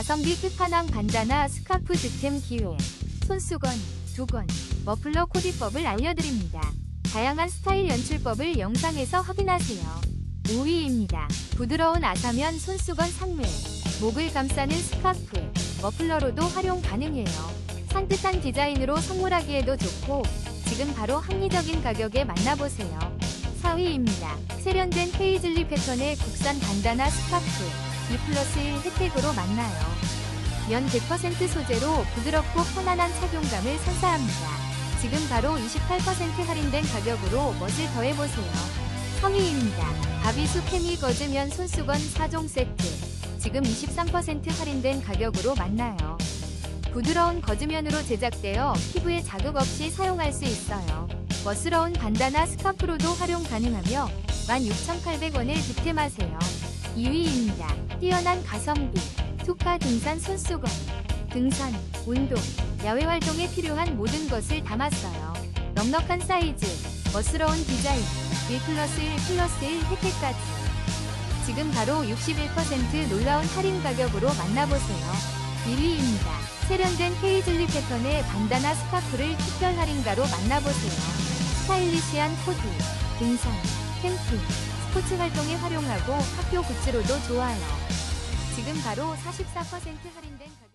가성비 끝판왕 반다나 스카프 득템 기회. 손수건, 두건, 머플러 코디법을 알려드립니다. 다양한 스타일 연출법을 영상에서 확인하세요. 5위입니다. 부드러운 아사면 손수건 상매. 목을 감싸는 스카프, 머플러로도 활용 가능해요. 산뜻한 디자인으로 선물하기에도 좋고 지금 바로 합리적인 가격에 만나보세요. 4위입니다. 세련된 페이즐리 패턴의 국산 반다나 스카프 2 플러스 1 혜택으로 만나요. 면 100% 소재로 부드럽고 편안한 착용감을 선사합니다. 지금 바로 28% 할인된 가격으로 멋을 더해보세요. 3위입니다. 바비수 케미 거즈면 손수건 4종 세트 지금 23% 할인된 가격으로 만나요. 부드러운 거즈면으로 제작되어 피부에 자극 없이 사용할 수 있어요. 멋스러운 반다나 스카프로도 활용 가능하며 16,800원에 득템하세요. 2위입니다. 뛰어난 가성비 투카 등산 손수건 등산, 운동, 야외 활동에 필요한 모든 것을 담았어요. 넉넉한 사이즈, 멋스러운 디자인, 1 플러스 1 플러스 1 혜택까지 지금 바로 61% 놀라운 할인 가격으로 만나보세요. 1위입니다. 세련된 페이즐리 패턴의 반다나 스카프를 특별 할인가로 만나보세요. 스타일리시한 코디, 등산, 캠핑, 스포츠 활동에 활용하고 학교 굿즈로도 좋아요. 지금 바로 44% 할인된